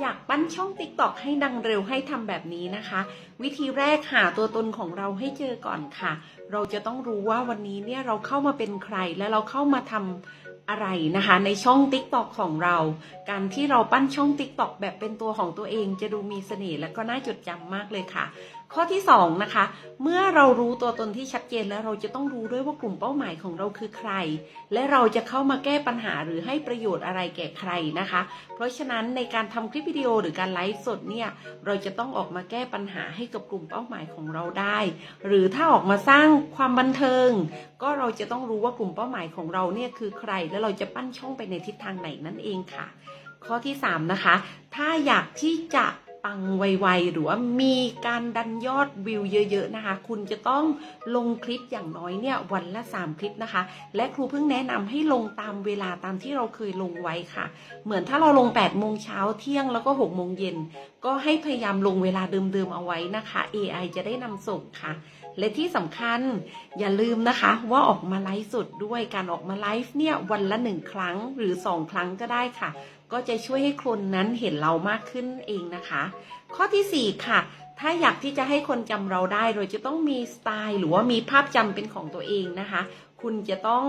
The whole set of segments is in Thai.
อยากปั้นช่องติ๊กตอกให้ดังเร็วให้ทำแบบนี้นะคะ วิธีแรกหาตัวตนของเราให้เจอก่อนค่ะ เราจะต้องรู้ว่าวันนี้เนี่ยเราเข้ามาเป็นใครและเราเข้ามาทำอะไรนะคะ ในช่อง Tik t o อกของเรา การที่เราปั้นช่อง Tik t o อกแบบเป็นตัวของตัวเองจะดูมีเสน่ห์และก็น่าจดจำมากเลยค่ะ ข้อที่สองนะคะ เมื่อเรารู้ตัวตนที่ชัดเจนแล้วเราจะต้องรู้ด้วยว่ากลุ่มเป้าหมายของเราคือใคร และเราจะเข้ามาแก้ปัญหาหรือให้ประโยชน์อะไรแก่ใครนะคะ เพราะฉะนั้นในการทำคลิปวิดีโอหรือการไลฟ์สดเนี่ยเราจะต้องออกมาแก้ปัญหาให้กับกลุ่มเป้าหมายของเราได้ หรือถ้าออกมาสร้างความบันเทิง ก็เราจะต้องรู้ว่ากลุ่มเป้าหมายของเราเนี่ยคือใคร และเราจะปั้นช่องไปในทิศทางไหนนั่นเองค่ะ ข้อที่3นะคะถ้าอยากที่จะ ปังไวๆหรือว่ามีการดันยอดวิวเยอะ ๆนะคะ คุณจะต้องลงคลิปอย่างน้อยเนี่ยวันละ 3 คลิปนะคะ และครูเพิ่งแนะนำให้ลงตามเวลาตามที่เราเคยลงไว้ค่ะ เหมือนถ้าเราลง8โมงเช้าเที่ยงแล้วก็6โมงเย็นก็ให้พยายามลงเวลาเดิมๆเอาไว้นะคะ AI จะได้นำส่งค่ะ และที่สำคัญอย่าลืมนะคะ ว่าออกมาไลฟ์สดด้วยการออกมาไลฟ์เนี่ยวันละหนึ่งครั้งหรือสองครั้งก็ได้ค่ะ ก็จะช่วยให้คนนั้นเห็นเรามากขึ้นเองนะคะ ข้อที่ 4 ค่ะ ถ้าอยากที่จะให้คนจำเราได้เราจะต้องมีสไตล์ หรือว่ามีภาพจำเป็นของตัวเองนะคะคุณจะต้อง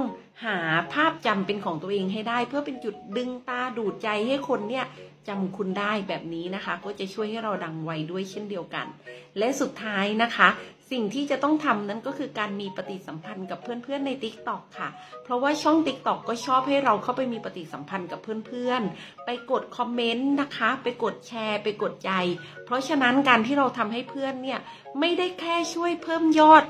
หาภาพจำเป็นของตัวเองให้ได้ เพื่อเป็นจุดดึงตาดูดใจให้คนเนี่ยจำคุณได้แบบนี้นะคะ ก็จะช่วยให้เราดังไวด้วยเช่นเดียวกัน และสุดท้ายนะคะ สิ่งที่จะต้องทำนั้นก็คือการมีปฏิสัมพันธ์กับเพื่อนๆใน t ิ k t o อกค่ะ เพราะว่าช่อง t ิ k t o อกก็ชอบให้เราเข้าไปมีปฏิสัมพันธ์กับเพื่อนๆ ไปกดคอมเมนต์นะคะ ไปกดแชร์ ไปกดใจ เพราะฉะนั้นการที่เราทำให้เพื่อนเนี่ยไม่ได้แค่ช่วยเพิ่มยอด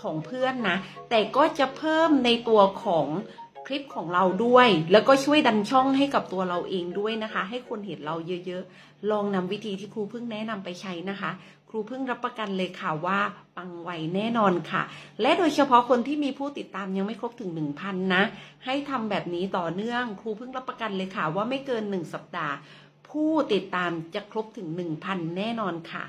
ของเพื่อนนะ แต่ก็จะเพิ่มในตัวของ คลิปของเราด้วย แล้วก็ช่วยดันช่องให้กับตัวเราเองด้วยนะคะ ให้คนเห็นเราเยอะๆ ลองนำวิธีที่ครูเพิ่งแนะนำไปใช้นะคะ ครูเพิ่งรับประกันเลยค่ะว่าปังไวแน่นอนค่ะ และโดยเฉพาะคนที่มีผู้ติดตามยังไม่ครบถึง 1,000 นะ ให้ทำแบบนี้ต่อเนื่อง ครูเพิ่งรับประกันเลยค่ะ ว่าไม่เกิน 1 สัปดาห์ ผู้ติดตามจะครบถึง 1,000 แน่นอนค่ะ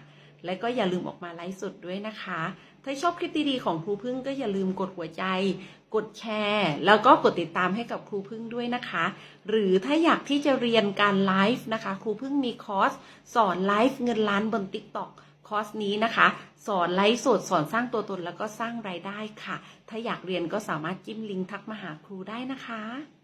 และก็อย่าลืมออกมาไลฟ์สดด้วยนะคะ ถ้าชอบคลิปดีๆของครูพึ่งก็อย่าลืมกดหัวใจ กดแชร์ แล้วก็กดติดตามให้กับครูพึ่งด้วยนะคะ หรือถ้าอยากที่จะเรียนการไลฟ์นะคะ ครูพึ่งมีคอร์สสอนไลฟ์เงินล้านบน TikTok คอร์สนี้นะคะ สอนไลฟ์สดสอนสร้างตัวตนแล้วก็สร้างรายได้ค่ะ ถ้าอยากเรียนก็สามารถจิ้มลิงก์ทักมาหาครูได้นะคะ